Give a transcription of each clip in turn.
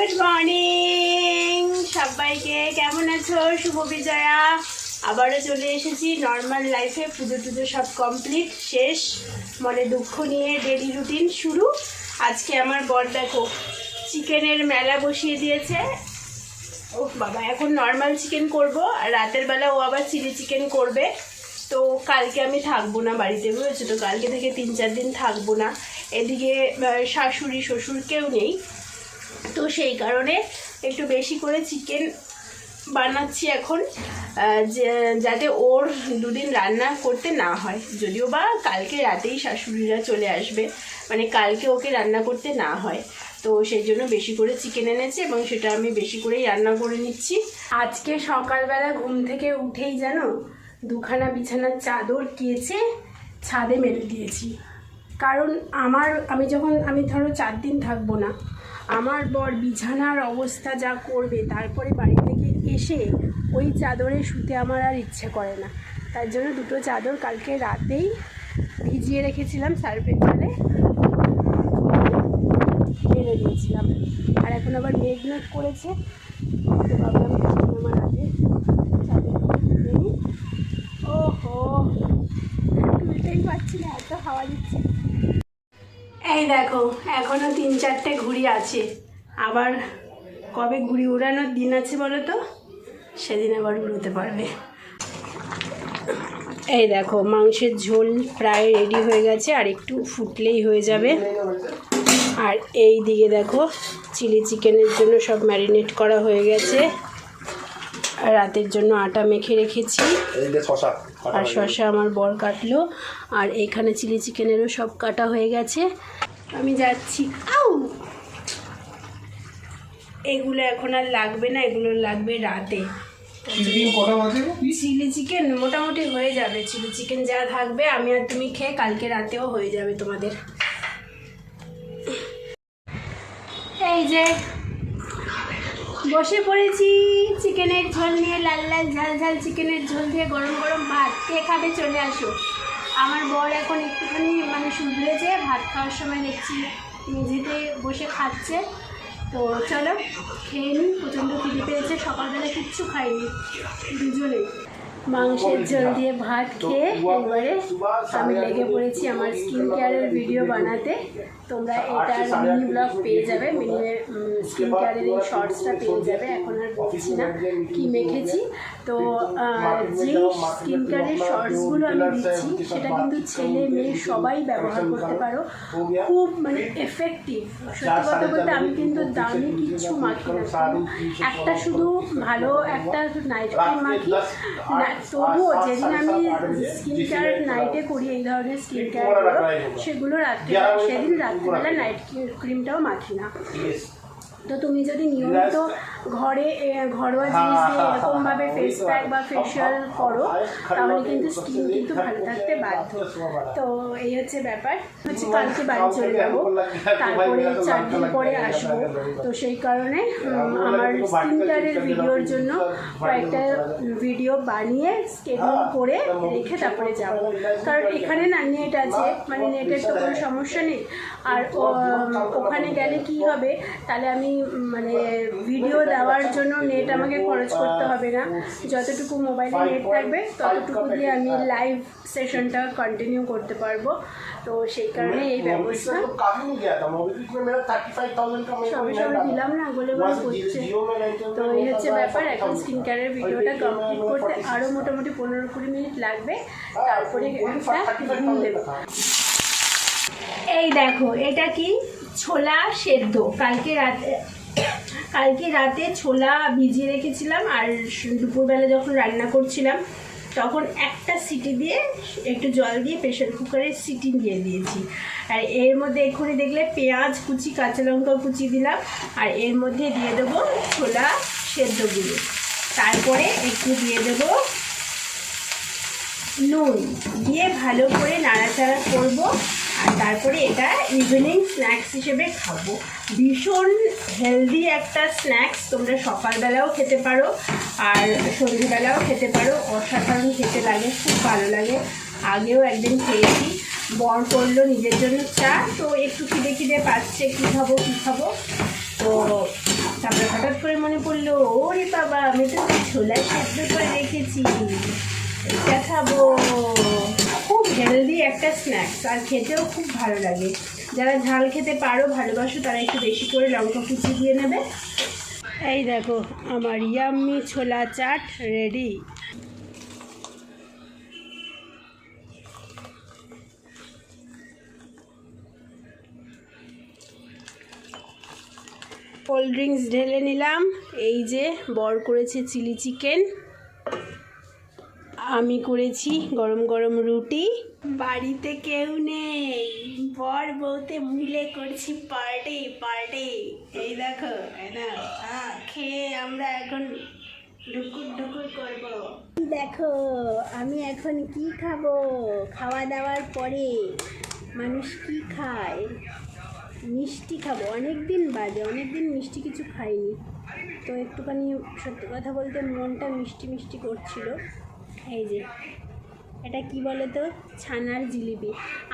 Good morning সবাইকে কেমন আছো? শুভ বিজয়া। আবারও চলে এসেছি নর্মাল লাইফে পুজো টুজো সব কমপ্লিট শেষ। মনে দুঃখ নিয়ে ডেলি রুটিন শুরু। আজকে আমার বর দেখো, চিকেনের মেলা বসিয়ে দিয়েছে। ও বাবা, এখন নর্মাল চিকেন করব। আর রাতের বেলা ও আবার চিলি চিকেন করবে। তো কালকে আমি থাকব না বাড়িতে, বুঝেছ? তো কালকে থেকে তিন চার দিন থাকব না। এদিকে শাশুড়ি, শ্বশুর কেউ নেই। তো সেই কারণে একটু বেশি করে চিকেন বানাচ্ছি এখন যাতে ওর দুদিন রান্না করতে না হয়। যদিও বা কালকে রাতেই শাশুড়িরা চলে আসবে মানে কালকে ওকে রান্না করতে না হয়। তো সেই জন্য বেশি করে চিকেন এনেছে এবং সেটা আমি বেশি করেই রান্না করে নিচ্ছি। আজকে সকালবেলা ঘুম থেকে উঠেই জানো, দুখানা বিছানার চাদর কেচে ছাদে মেরে দিয়েছি। কারণ আমার, আমি যখন, আমি ধরো চার দিন থাকব না, আমার বর বিছানার অবস্থা যা করবে, তারপরে বাড়ি থেকে এসে ওই চাদরে শুতে আমার আর ইচ্ছে করে না। তার জন্য দুটো চাদর কালকে রাতেই ভিজিয়ে রেখেছিলাম সার্ফের জলে মেরে দিয়েছিলাম। আর এখন আবার মেঘ মেঘ করেছে তুলে নিই। তুলতেই পারছি না, এত হাওয়া দিচ্ছে। এই দেখো, এখনও তিন চারটে ঘুড়ি আছে। আবার কবে ঘুড়ি উড়ানোর দিন আছে বলো তো? সেদিন আবার উড়োতে পারবে। এই দেখো, মাংসের ঝোল প্রায় রেডি হয়ে গেছে, আর একটু ফুটলেই হয়ে যাবে। আর এই দিকে দেখো, চিলি চিকেনের জন্য সব ম্যারিনেট করা হয়ে গেছে। রাতের জন্য আটা মেখে রেখেছি। শশা। আর শসা আমার বর কাটলো আর এখানে চিলি চিকেনেরও সব কাটা হয়ে গেছে। আমি যাচ্ছি। আউ! এগুলো এখন আর লাগবে না এগুলো লাগবে রাতে। চিলি চিকেন মোটামুটি হয়ে যাবে। চিলি চিকেন যা থাকবে আমি আর তুমি খেয়ে কালকে রাতেও হয়ে যাবে তোমাদের। এই যে বসে পড়েছি। চিকেনের ঝোল নিয়ে লাল লাল ঝাল ঝাল চিকেনের ঝোল দিয়ে গরম গরম ভাত কে খাবে, চলে আসো। আমার বর এখন একটুখানি মানে শুধরেছে, ভাত খাওয়ার সময় দেখছি মেঝেতে বসে খাচ্ছে। তো চলো, খেয়ে নিই। প্রচণ্ড খিদে পেয়েছে, সকালবেলা কিচ্ছু খাইনি, দুজনেই। মাংসের ঝোল দিয়ে ভাত খেয়ে এবারে আমি লেগে পড়েছি আমার স্কিন কেয়ারের ভিডিও বানাতে। তোমরা এটার মিনি ব্লগ পেয়ে যাবে মিনি স্কিন কেয়ারের এই শর্টসটা পেয়ে যাবে, এখন আর বলছি না কি মেখেছি। তো যে স্কিন কেয়ারের শর্টসগুলো আমি দিচ্ছি, সেটা কিন্তু ছেলে মেয়ে সবাই ব্যবহার করতে পারো। খুব মানে এফেক্টিভ সত্যি কথা বলতে আমি কিন্তু দামি কিচ্ছু মাখি না। একটা শুধু ভালো একটা নাইট ক্রিম মাখি তবুও যেদিন আমি স্কিন কেয়ার নাইটে করি এই ধরনের স্কিন কেয়ারগুলো সেগুলো রাত্রে সেদিন রাত্রিবেলা নাইট ক্রিমটাও মাখি না। তো তুমি যদি নিয়মিত ঘরে ঘরোয়া জিনিস দিয়ে এরকমভাবে ফেস প্যাক বা ফেশিয়াল করো তাহলে কিন্তু স্কিন কিন্তু ভালো থাকতে বাধ্য। তো এই হচ্ছে ব্যাপার। হচ্ছে কালকে বাড়ি চলে যাব। তারপরে চার দিন পরে আসব। তো সেই কারণে আমার স্কিন কেয়ারের ভিডিওর জন্য কয়েকটা ভিডিও বানিয়ে স্কেডিউল করে রেখে তারপরে যাব। কারণ এখানে না নেট আছে মানে নেটের তো কোনো সমস্যা নেই। আর ওখানে গেলে কি হবে? তাহলে আমি মানে ভিডিও দেওয়ার জন্য নেট আমাকে খরচ করতে হবে না। যতটুকু মোবাইলে নেট থাকবে, ততটুকু দিয়ে আমি লাইভ সেশনটা কন্টিনিউ করতে পারব। তো সেই কারণে এই ব্যবস্থা। সবে সবে দিলাম না, বলে বলে করছে। তো এই হচ্ছে ব্যাপার, এখন স্কিন কেয়ারের ভিডিওটা কমপ্লিট করতে আরও মোটামুটি পনেরো কুড়ি মিনিট লাগবে। তারপরে এই দেখো, এটা কি? ছোলা সেদ্ধ। কালকে রাতে কালকে রাতে ছোলা ভিজিয়ে রেখেছিলাম আর দুপুরবেলা যখন রান্না করছিলাম, তখন একটা সিটি দিয়ে একটু জল দিয়ে প্রেশার কুকারে সিটি দিয়ে দিয়েছি। আর এর মধ্যে এক্ষুনি দেখলে পেঁয়াজ কুচি, কাঁচা লঙ্কা কুচি দিলাম আর এর মধ্যে দিয়ে দেবো ছোলা সেদ্ধগুলো তারপরে একটু দিয়ে দেবো নুন। দিয়ে ভালো করে নাড়াচাড়া করব। আর তারপরে এটা ইভিনিং স্ন্যাক্স হিসেবে খাব। ভীষণ হেলদি একটা স্ন্যাক্স তোমরা সকালবেলাও খেতে পারো আর সন্ধ্যেবেলাও খেতে পারো। অসাধারণ খেতে লাগে, খুব ভালো লাগে। আগেও একদিন খেয়েছি, বর করল নিজের জন্য চা, তো একটু খিদে খিদে পাচ্ছে, কী খাব কী খাব? তো তারপরে হঠাৎ করে মনে পড়ল, ওরে বাবা, আমি তো ছোলা সেদ্ধ করে রেখেছি, এটা খাব। খুব হেলদি একটা স্ন্যাক্স আর খেতেও খুব ভালো লাগে। যারা ঝাল খেতে পারো, ভালোবাসো, তারা একটু বেশি করে লঙ্কা কুচি দিয়ে নেবে। এই দেখো, আমার ইয়াম্মি ছোলা চাট রেডি কোল্ড ড্রিঙ্কস ঢেলে নিলাম। এই যে, বর করেছে চিলি চিকেন আমি করেছি গরম গরম রুটি। বাড়িতে কেউ নেই। বর বউতে মিলে করছি পার্টি পার্টি এই দেখো হ্যাঁ খেয়ে আমরা এখন দেখো, আমি এখন কি খাব? খাওয়া দাওয়ার পরে মানুষ কি খায়? মিষ্টি খাব। অনেক দিন বাদে অনেক দিন মিষ্টি কিছু খাইনি। তো একটুখানি সত্যি কথা বলতে মনটা মিষ্টি মিষ্টি করছিল। এই যে, এটা কি বলে তো ছানার জিলিপি।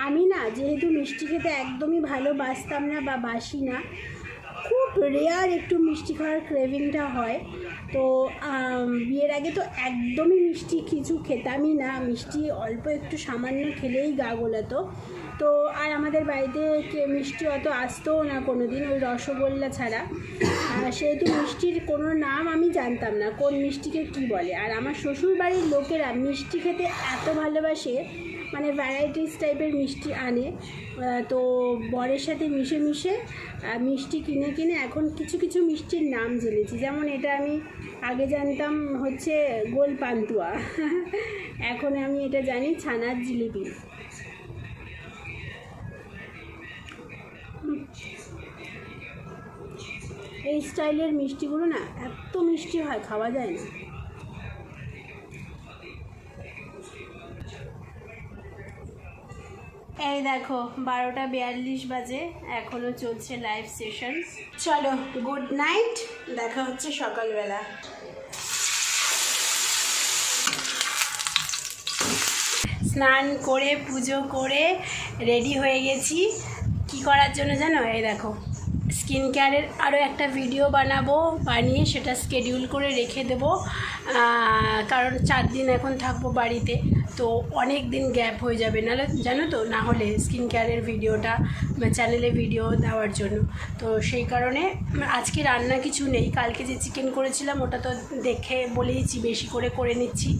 আমি না, যেহেতু মিষ্টি খেতে একদমই ভালোবাসতাম না বা বাসি না, খুব রেয়ার একটু মিষ্টি খাওয়ার ক্রেভিংটা হয়। তো আগে তো একদমই মিষ্টি কিছু খেতামই না। মিষ্টি অল্প একটু সামান্য খেলেই গা গোলাতো। তো আর আমাদের বাড়িতে কে মিষ্টি অত আসতোও না কোনো দিন ওই রসগোল্লা ছাড়া। সেহেতু মিষ্টির কোনো নাম আমি জানতাম না, কোন মিষ্টিকে কি বলে। আর আমার শ্বশুর বাড়ির লোকেরা মিষ্টি খেতে এত ভালোবাসে মানে ভ্যারাইটিস টাইপের মিষ্টি আনে। তো বরের সাথে মিশে মিশে মিষ্টি কিনে কিনে এখন কিছু কিছু মিষ্টির নাম জেনেছি। যেমন এটা আমি আগে জানতাম হচ্ছে গোল পান্তুয়া এখন আমি এটা জানি ছানার জিলিপি। এই স্টাইলের মিষ্টিগুলো না, এত মিষ্টি হয়, খাওয়া যায় না। এই দেখো, বারোটা বিয়াল্লিশ বাজে এখনও চলছে লাইভ সেশন চলো গুড নাইট দেখা হচ্ছে সকালবেলা। স্নান করে, পুজো করে রেডি হয়ে গেছি। কি করার জন্য জানো? এই দেখো স্কিন কেয়ারের আরও একটা ভিডিও বানাবো, বানিয়ে সেটা স্কেডিউল করে রেখে দেবো। কারণ চার দিন এখন থাকব বাড়িতে। তো অনেক দিন গ্যাপ হয়ে যাবে। না জানো তো, না হলে স্কিন কেয়ারের ভিডিওটা চ্যানেলে ভিডিও দেওয়ার জন্য। তো সেই কারণে আজকে রান্না কিছু নেই। কালকে যে চিকেন করেছিলাম, ওটা তো দেখে বলেইছি, বেশি করে করে নিচ্ছি।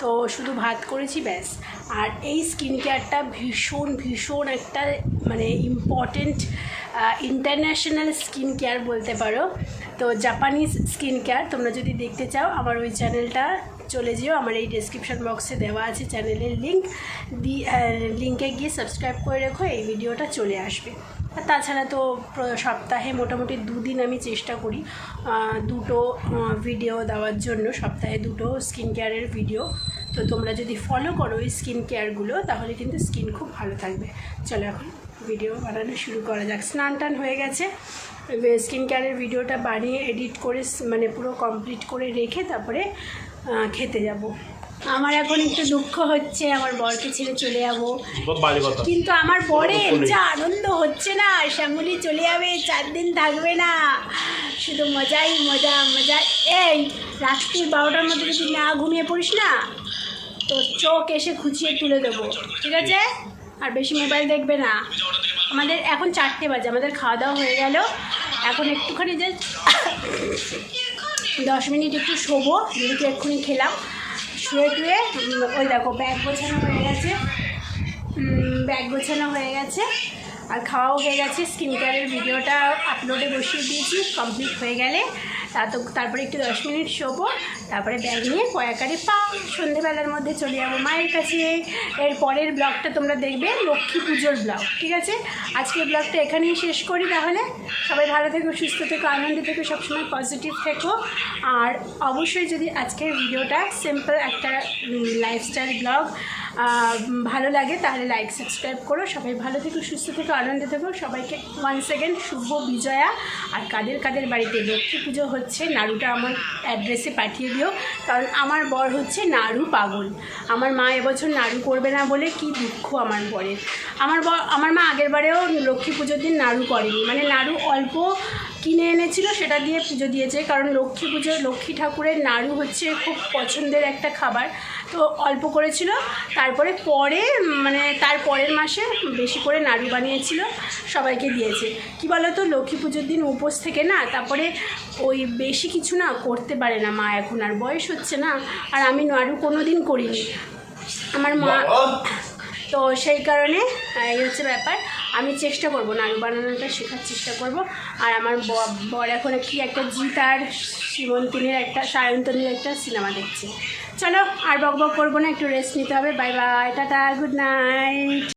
তো শুধু ভাত করেছি, ব্যাস। আর এই স্কিন কেয়ারটা ভীষণ ভীষণ একটা মানে ইম্পর্টেন্ট ইন্টারন্যাশনাল স্কিন কেয়ার বলতে পারো। তো জাপানিজ স্কিন কেয়ার তোমরা যদি দেখতে চাও, আমার ওই চ্যানেলটা চলে যেও। আমার এই ডেসক্রিপশন বক্সে দেওয়া আছে চ্যানেলের লিঙ্ক দি লিঙ্কে গিয়ে সাবস্ক্রাইব করে রেখো, এই ভিডিওটা চলে আসবে। আর তাছাড়া তো সপ্তাহে মোটামুটি দুদিন আমি চেষ্টা করি দুটো ভিডিও দেওয়ার জন্য। সপ্তাহে দুটো স্কিন কেয়ারের ভিডিও তো তোমরা যদি ফলো করো এই স্কিন কেয়ারগুলো তাহলে কিন্তু স্কিন খুব ভালো থাকবে। চলো এখন ভিডিও বানানো শুরু করা যাক। স্নান টান হয়ে গেছে। স্কিন কেয়ারের ভিডিওটা বানিয়ে এডিট করে মানে পুরো কমপ্লিট করে রেখে তারপরে খেতে যাব। আমার এখন একটু দুঃখ হচ্ছে আমার বরকে ছেড়ে চলে যাব। কিন্তু আমার পরে যা আনন্দ হচ্ছে না শ্যামলি চলে যাবে চার দিন থাকবে না। শুধু মজাই মজা মজা। এই রাত্রি বারোটার মধ্যে যদি না ঘুমিয়ে পড়িস না তো চোখ এসে খুঁচিয়ে তুলে দেবো। ঠিক আছে? আর বেশি মোবাইল দেখবে না। আমাদের এখন চারটে বাজে, আমাদের খাওয়া দাওয়া হয়ে গেল। এখন একটুখানি যে দশ মিনিট একটু শোবো, যেহেতু এক্ষুনি খেলাম। শুয়ে টুয়ে ওই দেখো, ব্যাগ গোছানো হয়ে গেছে। ব্যাগ গোছানো হয়ে গেছে। আর খাওয়াও হয়ে গেছে। স্কিন কেয়ারের ভিডিওটা আপলোডে বসিয়ে দিয়েছি কমপ্লিট হয়ে গেলে। তা তারপরে একটু দশ মিনিট শোবো, তারপরে ব্যাগ নিয়ে কয়াকারি পা, সন্ধেবেলার মধ্যে চলে যাব মায়ের কাছে। এর পরের ব্লগটা তোমরা দেখবে, লক্ষ্মী পুজোর ব্লগ, ঠিক আছে? আজকের ব্লগটা এখানেই শেষ করি তাহলে। সবাই ভালো থেকো, সুস্থ থেকো, আনন্দ থেকো, সবসময় পজিটিভ থেকো। আর অবশ্যই যদি আজকের ভিডিওটা সিম্পল একটা লাইফস্টাইল ব্লগ ভালো লাগে, তাহলে লাইক সাবস্ক্রাইব করো। সবাই ভালো থেকো, সুস্থ থেকো, আনন্দে থেকো। সবাইকে ওয়ান সেকেন্ড শুভ বিজয়া। আর কাদের কাদের বাড়িতে লক্ষ্মী পুজো হচ্ছে, নাড়ুটা আমার অ্যাড্রেসে পাঠিয়ে দিও। কারণ আমার বর হচ্ছে নাড়ু পাগল। আমার মা এবছর নাড়ু করবে না বলে কি দুঃখ আমার বরের। আমার বর আমার মা আগের বারেও লক্ষ্মী পুজোর দিন নাড়ু করেনি। মানে নাড়ু অল্প কিনে এনেছিল সেটা দিয়ে পুজো দিয়েছে। কারণ লক্ষ্মী পুজো লক্ষ্মী ঠাকুরের নাড়ু হচ্ছে খুব পছন্দের একটা খাবার। তো অল্প করেছিল তারপরে পরে মানে তার পরের মাসে বেশি করে নাড়ু বানিয়েছিল সবাইকে দিয়েছে। কি বলো তো লক্ষ্মী পুজোর দিন উপোস থেকে না তারপরে ওই বেশি কিছু না করতে পারে না মা এখন আর বয়স হচ্ছে না আর আমি নাড়ু কোনো দিন করিনি। আমার মা তো সেই কারণে এই হচ্ছে ব্যাপার। আমি চেষ্টা করব, নাড়ু বানানোটা শেখার চেষ্টা করব। আর আমার বর এখন কি একটা জিতার, শ্রীমন্তিনীর একটা, সায়ন্তনীর একটা সিনেমা দেখছে। চলো আর বক বক করব না, একটু রেস্ট নিতে হবে। Bye bye tata good night